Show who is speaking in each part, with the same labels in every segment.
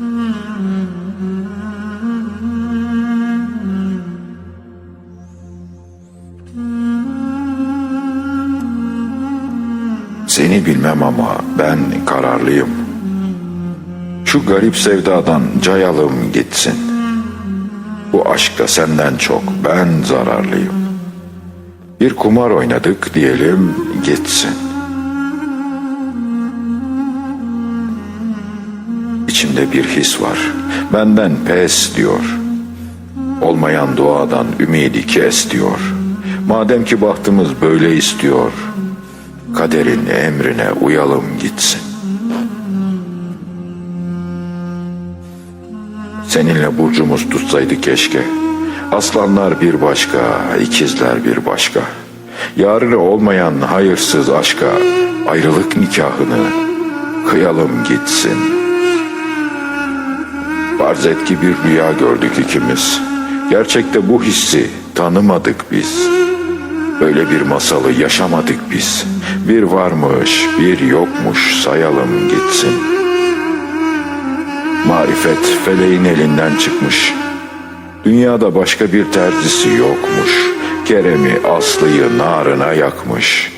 Speaker 1: Seni bilmem ama ben kararlıyım. Şu garip sevdadan cayalım gitsin. Bu aşkta senden çok ben zararlıyım. Bir kumar oynadık diyelim gitsin. İçimde bir his var. Benden pes diyor. Olmayan duadan ümidi kes diyor. Madem ki bahtımız böyle istiyor. Kaderin emrine uyalım gitsin. Seninle burcumuz tutsaydı keşke. Aslanlar bir başka, ikizler bir başka. Yarını olmayan hayırsız aşka ayrılık nikahını kıyalım gitsin. Farz et ki bir rüya gördük ikimiz. Gerçekte bu hissi tanımadık biz. Böyle bir masalı yaşamadık biz. Bir varmış, bir yokmuş sayalım gitsin. Marifet feleğin elinden çıkmış. Dünyada başka bir terzisi yokmuş. Kerem'i Aslı'yı narına yakmış.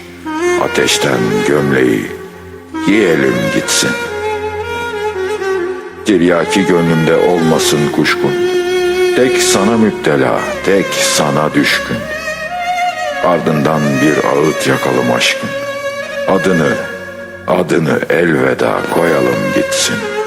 Speaker 1: Ateşten gömleği giyelim gitsin. Tiryaki gönlümde olmasın kuşkun. Tek sana müptela, tek sana düşkün. Ardından bir ağıt yakalım aşkın. Adını, adını elveda koyalım gitsin.''